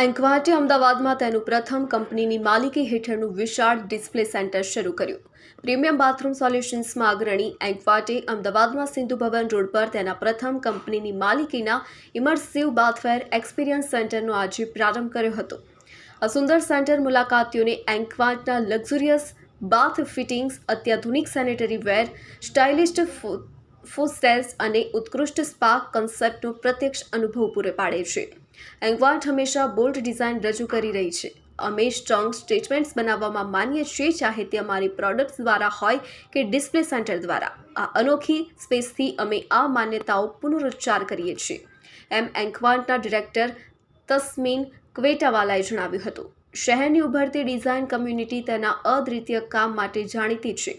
એન્કવાટે અમદાવાદમાં તેનું પ્રથમ કંપનીની માલિકી હેઠળનું વિશાળ ડિસ્પ્લે સેન્ટર શરૂ કર્યું. પ્રીમિયમ બાથરૂમ સોલ્યુશન્સમાં અગ્રણી એન્કવાટે અમદાવાદમાં સિંધુ ભવન રોડ પર તેના પ્રથમ કંપનીની માલિકીના ઇમર્સિવ બાથવેર એક્સપિરિયન્સ સેન્ટરનો આજે પ્રારંભ કર્યો હતો. આ સુંદર સેન્ટર મુલાકાતીઓને એન્કવાટના લક્ઝુરિયસ બાથ ફિટિંગ્સ અત્યાધુનિક સેનેટરી વેર સ્ટાઇલિસ્ટ ફૂસ્ટેલ્સ અને ઉત્કૃષ્ટ સ્પા કન્સેપ્ટનો પ્રત્યક્ષ અનુભવ પૂરો પાડે છે. એન્કવાટ હંમેશા બોલ્ડ ડિઝાઇન રજૂ કરી રહી છે. અમે સ્ટ્રોંગ સ્ટેટમેન્ટ્સ બનાવવામાં માનીએ છીએ ચાહે તે અમારી પ્રોડક્ટ્સ દ્વારા હોય કે ડિસ્પ્લે સેન્ટર દ્વારા. આ અનોખી સ્પેસથી અમે આ માન્યતાઓ પુનરુચ્ચાર કરીએ છીએ. એમ એન્કવાન્ટના ડિરેક્ટર તસ્મીન ક્વેટાવાલાએ જણાવ્યું હતું. શહેરની ઉભરતી ડિઝાઇન કમ્યુનિટી તેના અદ્વિતીય કામ માટે જાણીતી છે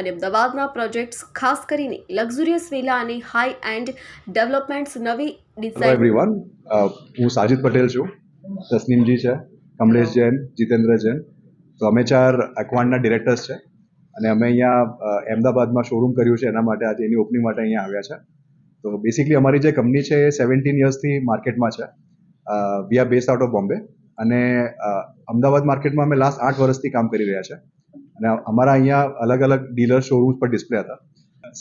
અને અમદાવાદના પ્રોજેક્ટ્સ ખાસ કરીને લક્ઝુરિયસ વિલા અને હાઈ એન્ડ ડેવલપમેન્ટ્સ નવી ડિઝાઇન એવરીવન હું સાજિદ પટેલ છું. તસનીમજી છે, કમલેશ જૈન, જીતેન્દ્ર જૈન. તો અમે ચાર એક્વાન્ડના ડિરેક્ટર્સ છે અને અમે અહીંયા અમદાવાદમાં શોરૂમ કર્યું છે. એના માટે આજે એની ઓપનિંગ માટે અહીંયા આવ્યા છે. તો બેસિકલી અમારી જે કંપની છે એ સેવન્ટીન યર્સથી માર્કેટમાં છે. We are based out of Bombay અને અમદાવાદ માર્કેટમાં અમે લાસ્ટ આઠ વર્ષથી કામ કરી રહ્યા છે. અને અમારા અહીંયા અલગ અલગ ડીલર શોરૂમ્સ પર ડિસ્પ્લે હતા.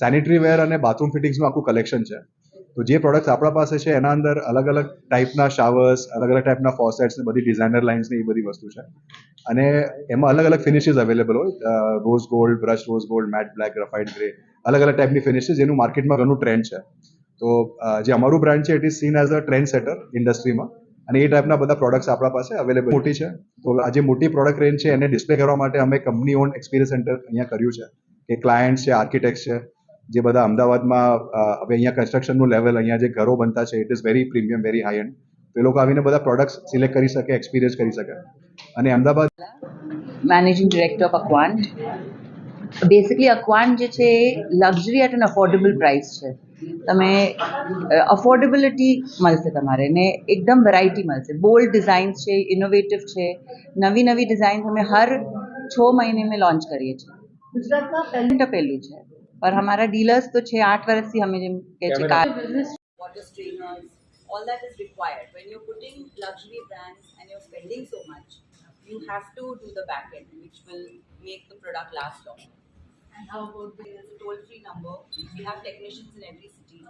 સેનિટરી વેર અને બાથરૂમ ફિટિંગ્સનું આખું કલેક્શન છે. તો જે પ્રોડક્ટ્સ આપણા પાસે છે, એના અંદર અલગ અલગ ટાઈપના શાવર્સ અલગ અલગ ટાઈપના ફોસેટ્સ ને બધી ડિઝાઇનર લાઇન્સ ને એ બધી વસ્તુ છે. અને એમાં અલગ અલગ ફિનિશિસ અવેલેબલ હોય. Rose gold brush rose gold matt black graphite grey અલગ અલગ ટાઈપની ફિનિશિસ જેનું માર્કેટમાં ઘણું ટ્રેન્ડ છે. તો જે અમારું બ્રાન્ડ છે it is seen as a trend setter ઇન્ડસ્ટ્રીમાં અને એ ટાઈપના બધા પ્રોડક્ટ્સ આપણા પાસે અવેલેબલ મોટી છે. તો આ જે મોટી પ્રોડક્ટ રેન્જ છે, એને ડિસ્પ્લે કરવા માટે અમે કંપની ઓન એક્સપિરિયન્સ સેન્ટર અહીંયા કર્યું છે. કે ક્લાયન્ટ છે આર્કિટેક્ટ છે, જે બધા અમદાવાદમાં હવે અહીંયા કન્સ્ટ્રક્શનનું લેવલ અહીંયા જે ઘરો બનતા છે it is very premium very high end તો એ લોકો આવીને બધા પ્રોડક્ટ્સ સિલેક્ટ કરી શકે એક્સપિરિયન્સ કરી શકે. અને Ahmedabad managing director of Aquant basically Aquant જે છે એ luxury at an affordable price છે. તમે અફોર્ડેબિલિટી મળશે તમારે ને એકદમ વેરાયટી મળશે. બોલ્ડ ડિઝાઇન્સ છે ઇનોવેટિવ છે. નવી નવી ડિઝાઇન્સ અમે હર છ મહિને મેં લોન્ચ કરીએ છીએ. ગુજરાતમાં પહેલું ટપેલું છે. પર અમારા ડીલર્સ તો છે આઠ વર્ષથી અમે જેમ કે છે car all that is required. When you're putting luxury brands and you're spending so much, you have to do the back end, which will make the product last long. And how about there's a toll free number? We have technicians in every city.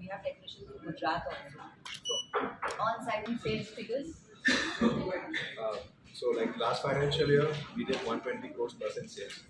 We have technicians in Gujarat also. So, on site and sales figures. Uh, so like last financial year, we did 120 crores in sales.